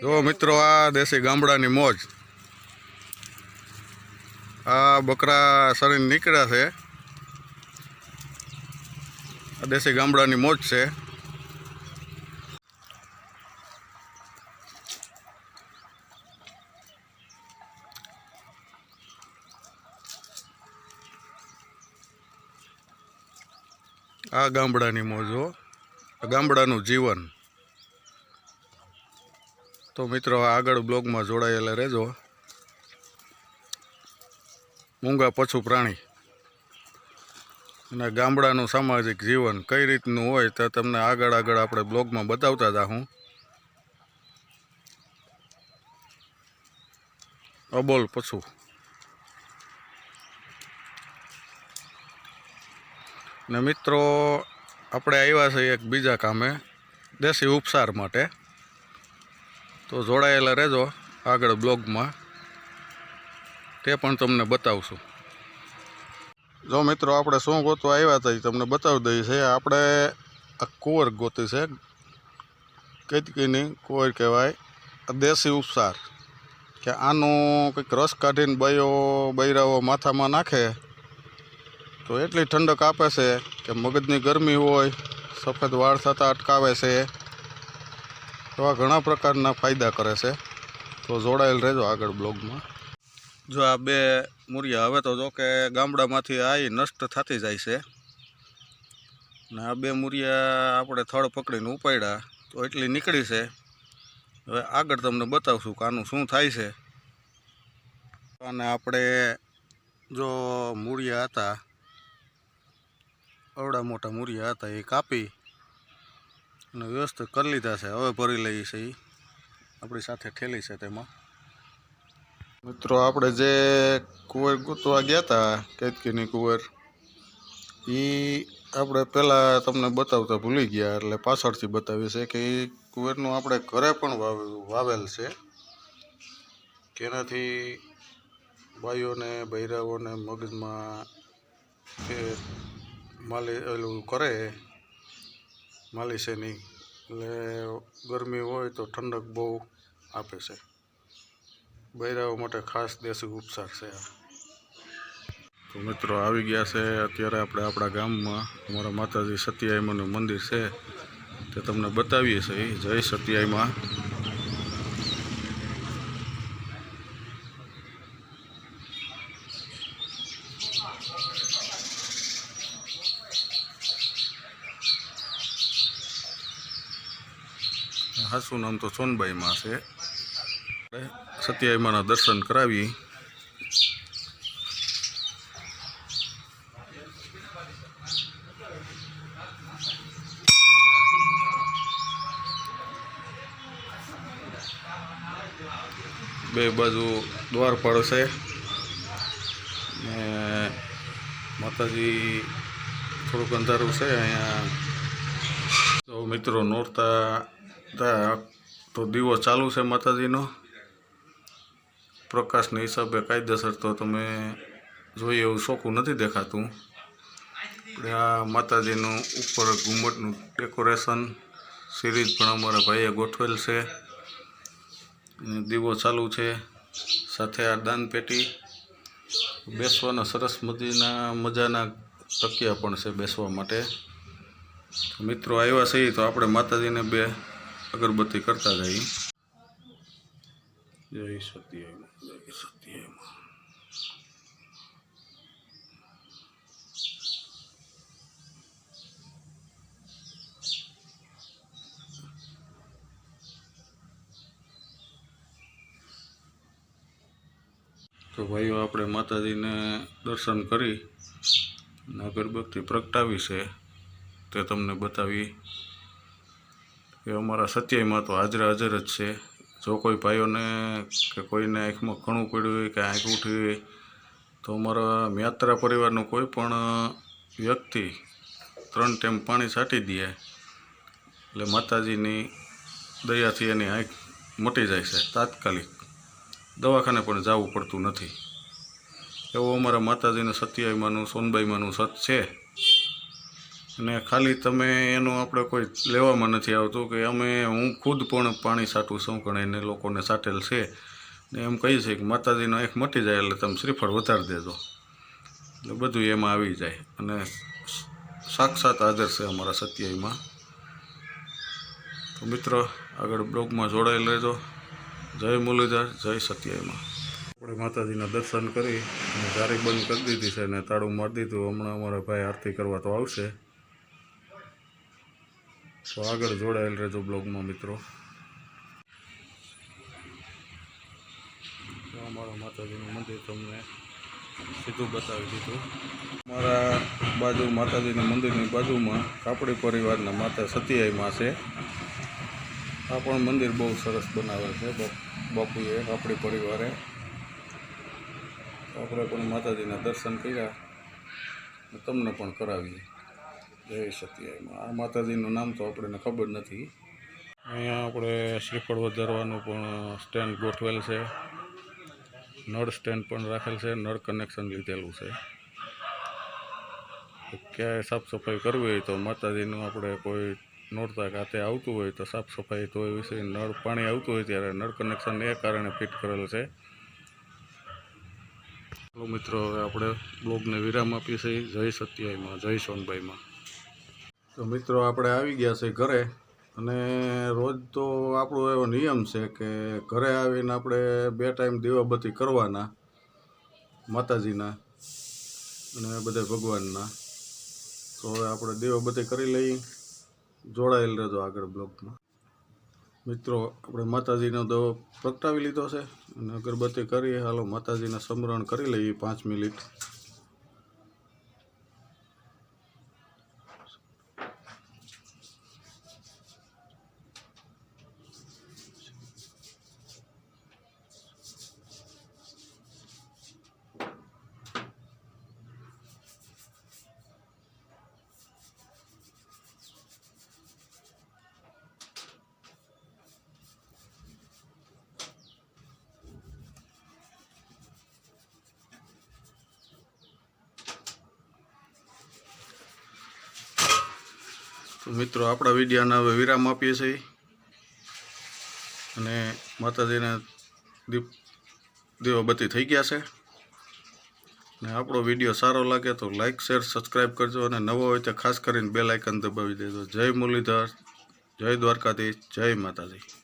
જો મિત્રો, આ દેશી ગામડાની મોજ. આ બકરા શરીર નીકળ્યા છે. આ દેશી ગામડાની મોજ છે. આ ગામડાની મોજો ગામડાનું જીવન. તો મિત્રો આગળ બ્લોગમાં જોડાયેલા રહેજો. મૂંગા પશુ પ્રાણી. અને ગામડાનું સામાજિક જીવન કઈ રીતનું હોય તે તમને આગળ આગળ આપણે બ્લોગમાં બતાવતા જાઉં અબોલ પશુ. ને મિત્રો, આપણે આવ્યા છીએ એક બીજા કામે, દેશી ઉપસાર માટે. તો જોડાયેલા રહેજો આગળ બ્લોગમાં. તે પણ તમને બતાવશું. જો મિત્રો, આપણે શું ગોતવા આવ્યા હતા એ તમને બતાવી દઈએ છે આપણે આ કુંવર ગોતી છે. કેતકીની કુંવર કહેવાય. દેશી ઉપસાર. કે આનું કંઈક રસ કાઢીને બયો, બૈરાઓ માથામાં નાખે. તો એટલી ઠંડક આપે છે કે મગજની ગરમી હોય, સફેદ વાળ થતાં અટકાવે છે. એવા ઘણા પ્રકારના ફાયદા કરે છે. તો જોડાયેલ રહેજો આગળ બ્લોગમાં. જો આ બે મૂરિયા, હવે તો જો કે ગામડામાંથી આવી નષ્ટ થતી જાય છે. ને આ બે મૂરિયા આપણે થળ પકડીને ઉપાડ્યા, તો એટલી નીકળી છે. હવે આગળ તમને બતાવશું કે આનું શું થાય છે. અને આપણે જો મૂરિયા હતા અવડા મોટા મૂરિયા હતા, એ કાપી અને વ્યવસ્થિત કરી લીધા છે. હવે ભરી લઈએ છે એ આપણી સાથે ઠેલી છે તેમાં. મિત્રો, આપણે જે કુંવર ગોતવા ગયા હતા કેતકીની કુંવર એ આપણે પહેલાં તમને બતાવતા ભૂલી ગયા, એટલે પાછળથી બતાવીએ છે કે એ કુંવરનું આપણે ઘરે પણ વાવ, વાવેલ છે. તેનાથી ભાઈઓને ભૈરવોને મગજમાં કે માલી, ઓલું કરે માલિશ નહીં. એટલે ગરમી હોય તો ઠંડક બહુ આપે છે. બૈરાઓ માટે ખાસ દેશી ઉપચાર છે આ. તો મિત્રો આવી ગયા છે. અત્યારે આપણે આપણા ગામમાં અમારા માતાજી સત્યાયમાનું મંદિર છે. તે તમને બતાવીએ છીએ. જય સત્યાઈમાં હાસું નામ તો સોનબાઈમાં છે. સત્યાઈમાના દર્શન કરાવી. બે બાજુ દ્વાર છે. ને માતાજી થોડુંક અંધારું છે, અહીંયા તો મિત્રો નોરતા તો દીવો ચાલુ છે માતાજીનો. પ્રકાશના હિસાબે કાયદેસર તો તમે જોઈએ એવું ચોખ્ખું નથી દેખાતું. આ માતાજીનું ઉપર ઘુમ્મટનું ડેકોરેશન સિરીઝ પણ અમારા ભાઈએ ગોઠવેલ છે. દીવો ચાલુ છે. સાથે આ દાનપેટી, બેસવાના સરસ મજાના મજાના તકિયા પણ છે બેસવા માટે. મિત્રો આવ્યા છે તો આપણે માતાજીને બે અગરબત્તી કરતા જઈએ જય સત્ય જય સત્ય તો ભાઈઓ આપણે માતાજીને દર્શન કરી અગરબત્તી પ્રગટાવી છે તે તમને બતાવી એ અમારા સત્યાઈમાં તો હાજર હાજર જ છે. જો કોઈ ભાઈઓને કે કોઈને આંખમાં ઘણું પડ્યું હોય કે આંખ ઉઠી હોય, તો અમારા યાત્રા પરિવારનું કોઈ પણ વ્યક્તિ ત્રણ ટેમ પાણી છાંટી દે એટલે માતાજીની દયાથી એની આંખ મટી જાય છે તાત્કાલિક. દવાખાને પણ જવું પડતું નથી. એવું અમારા માતાજીનું સત્યાઈમાનું સોનબાઈમાનું સત છે. અને ખાલી તમે એનું આપણે કોઈ લેવામાં નથી આવતું કે અમે, હું ખુદ પણ પાણી સાટું છું એને લોકોને સાટેલ છે. ને એમ કહી છે કે માતાજીનો એક મટી જાય એટલે તમે શ્રીફળ વધારી દેજો. એટલે બધું એમાં આવી જાય. અને સાક્ષાત હાજર છે અમારા સત્યમાં તો મિત્રો, આગળ બ્લોગમાં જોડાયેલ રહેજો જય મુરલીધર, જય સત્યમાં આપણે માતાજીના દર્શન કરી અને જારી બંધ કરી દીધી છે અને તાળું મારી દીધું. હમણાં અમારા ભાઈ આરતી કરવા તો આવશે. તો આગળ જોડાયેલ રહેજો બ્લોગમાં, મિત્રો. અમારા માતાજીનું મંદિર તમને સીધું બતાવી દીધું. અમારા બાજુ, માતાજીના મંદિરની બાજુમાં કાપડી પરિવારના માતા સતિયાઈમાં છે. આ પણ મંદિર બહુ સરસ બનાવેલ છે બાપ- બાપુએ કાપડી પરિવારે. આપણે પણ માતાજીના દર્શન કર્યા તમને પણ કરાવીએ. જય સત્યામાં આ માતાજીનું નામ તો આપણને ખબર નથી. અહીંયા આપણે શ્રીફળ વધારવાનું પણ સ્ટેન્ડ ગોઠવેલ છે. નળ સ્ટેન્ડ પણ રાખેલ છે. નળ કનેક્શન લીધેલું છે. ક્યાંય સાફ સફાઈ કરવી હોય તો માતાજીનું આપણે કોઈ નોરતા ખાતે આવતું હોય તો સાફ સફાઈ તો એ વિશે નળ પાણી આવતું હોય ત્યારે નળ કનેક્શન એ કારણે ફિટ કરેલ છે. મિત્રો, હવે આપણે બ્લોગને વિરામ આપીએ છીએ. જય સત્યાઈમાં જય સોનભાઈમાં તો મિત્રો આપણે આવી ગયા છે ઘરે અને રોજ તો આપણો એવો નિયમ છે કે ઘરે આવીને આપણે બે ટાઈમ દીવાબત્તી કરવાના, માતાજીના અને બધા ભગવાનના. તો હવે આપણે દીવાબત્તી કરી લઈ, જોડાયેલ રહેજો આગળ બ્લોગમાં મિત્રો, આપણે માતાજીનો તો પ્રગટાવી લીધો છે અને અગરબત્તી કરી, હાલો માતાજીના સ્મરણ કરી લઈએ પાંચ મિનિટ. મિત્રો, આપણા વિડીયાને હવે વિરામ આપીએ છીએ. અને માતાજીને દીપ દીવાબત્તી થઈ ગયા છે. અને આપણો વીડિયો સારો લાગે તો લાઇક શેર સબસ્ક્રાઈબ કરજો અને નવો હોય તો ખાસ કરીને બે લાઇકન દબાવી દેજો. જય મુરલીધર, જય દ્વારકાધીશ, જય માતાજી.